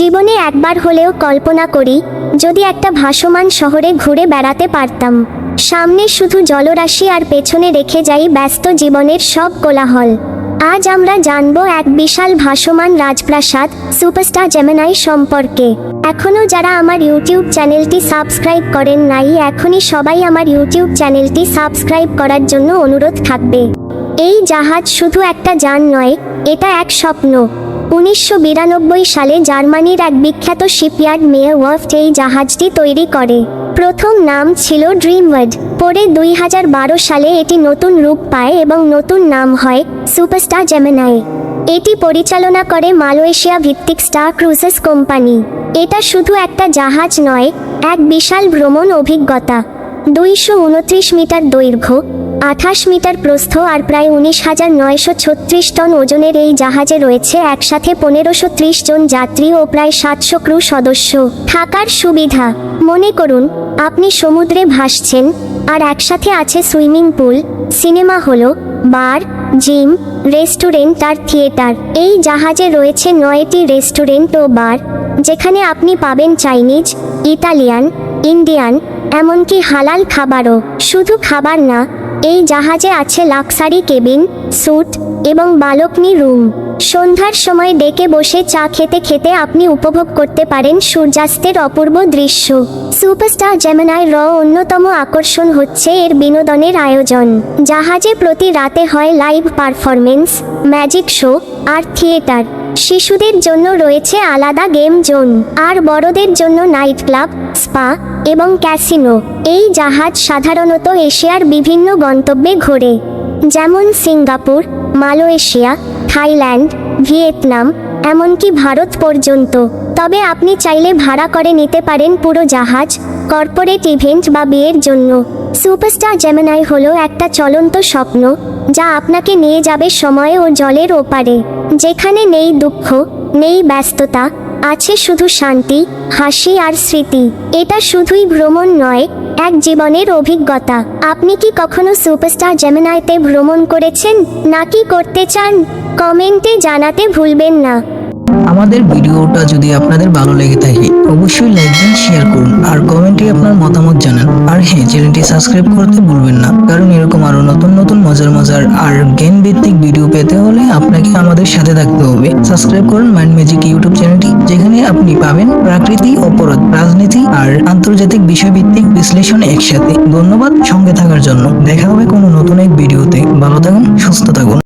জীবনে একবার হলেও কল্পনা করি, যদি একটা ভাসমান শহরে ঘুরে বেড়াতে পারতাম। সামনে শুধু জলরাশি আর পেছনে রেখে যাই ব্যস্ত জীবনের সব কোলাহল। আজ আমরা জানব এক বিশাল ভাসমান রাজপ্রাসাদ, সুপারস্টার জেমেনাই সম্পর্কে। এখনও যারা আমার ইউটিউব চ্যানেলটি সাবস্ক্রাইব করেন নাই, এখনই সবাই আমার ইউটিউব চ্যানেলটি সাবস্ক্রাইব করার জন্য অনুরোধ থাকবে। এই জাহাজ শুধু একটা যান নয়, এটা এক স্বপ্ন। উনিশশো বিরানব্বই সালে জার্মানির এক বিখ্যাত শিপইয়ার্ড মেয়ে ওয়ার্ফট এই জাহাজটি তৈরি করে। প্রথম নাম ছিল ড্রিমওয়ার্ড পরে দুই হাজার বারো সালে এটি নতুন রূপ পায় এবং নতুন নাম হয় সুপারস্টার জেমিনাই এটি পরিচালনা করে মালয়েশিয়া ভিত্তিক স্টার ক্রুজেস কোম্পানি। এটা শুধু একটা জাহাজ নয়, এক বিশাল ভ্রমণ অভিজ্ঞতা। দুইশো উনত্রিশ মিটার দৈর্ঘ্য আঠাশ মিটার প্রস্থ আর প্রায় উনিশ হাজার নয়শো ছত্রিশ টন ওজনের এই জাহাজে রয়েছে একসাথে পনেরোশো ত্রিশ জন যাত্রী ও প্রায় সাতশো ক্রু সদস্য। থাকার সুবিধা। মনে করুন, আপনি সমুদ্রে ভাসছেন, আর একসাথে আছে swimming pool, cinema hall, bar, gym, restaurant আর থিয়েটার। এই জাহাজে রয়েছে নয়টি রেস্টুরেন্ট ও বার, যেখানে আপনি পাবেন চাইনিজ, ইতালিয়ান, ইন্ডিয়ান, এমনকি হালাল খাবারও। শুধু খাবার না এই জাহাজে আছে লাক্সারি কেবিন, স্যুট এবং বালকনি রুম। সন্ধ্যার সময় ডেকে বসে চা খেতে খেতে আপনি উপভোগ করতে পারেন সূর্যাস্তের অপূর্ব দৃশ্য। সুপারস্টার জেমিনাই র অন্যতম আকর্ষণ হচ্ছে এর বিনোদনের আয়োজন। জাহাজে প্রতি রাতে হয় লাইভ পারফরমেন্স ম্যাজিক শো আর থিয়েটার। শিশুদের জন্য রয়েছে আলাদা গেম জোন, আর বড়দের জন্য নাইট ক্লাব, স্পা এবং ক্যাসিনো। এই জাহাজ সাধারণত এশিয়ার বিভিন্ন গন্তব্যে ঘোরে, যেমন সিঙ্গাপুর, মালয়েশিয়া, থাইল্যান্ড, ভিয়েতনাম, এমনকি ভারত পর্যন্ত। তবে আপনি চাইলে ভাড়া করে নিতে পারেন পুরো জাহাজ, কর্পোরেট ইভেন্ট বা বিয়ের জন্য। সুপারস্টার জেমিনাই হলো একটা চলন্ত স্বপ্ন যা আপনাকে নিয়ে যাবে সময় ও জলের ওপারে। যেখানে নেই দুঃখ, নেই ব্যস্ততা, আছে শুধু শান্তি, হাসি আর স্মৃতি। এটা শুধুই ভ্রমণ নয়, এক জীবনের অভিজ্ঞতা। আপনি কি কখনো সুপারস্টার জেমেনাইতে ভ্রমণ করেছেন? নাকি করতে চান? কমেন্টে জানাতে ভুলবেন না। আমাদের ভিডিওটা যদি আপনাদের ভালো লেগে থাকে, অবশ্যই লাইক দিন শেয়ার করুন আর কমেন্টে আপনার মতামত জানান। আর হ্যাঁ চ্যানেলটি সাবস্ক্রাইব করতে ভুলবেন না, কারণ এরকম আরও নতুন নতুন মজার মজার আর জ্ঞান ভিত্তিক ভিডিও পেতে হলে আপনাকে আমাদের সাথে থাকতে হবে। সাবস্ক্রাইব করুন মাইন্ড ম্যাজিক ইউটিউব চ্যানেলটি, যেখানে আপনি পাবেন প্রাকৃতি, অপরাধ, রাজনীতি আর আন্তর্জাতিক বিষয়ভিত্তিক বিশ্লেষণ একসাথে। ধন্যবাদ সঙ্গে থাকার জন্য। দেখা হবে কোনো নতুন এক ভিডিওতে ভালো থাকুন, সুস্থ থাকুন।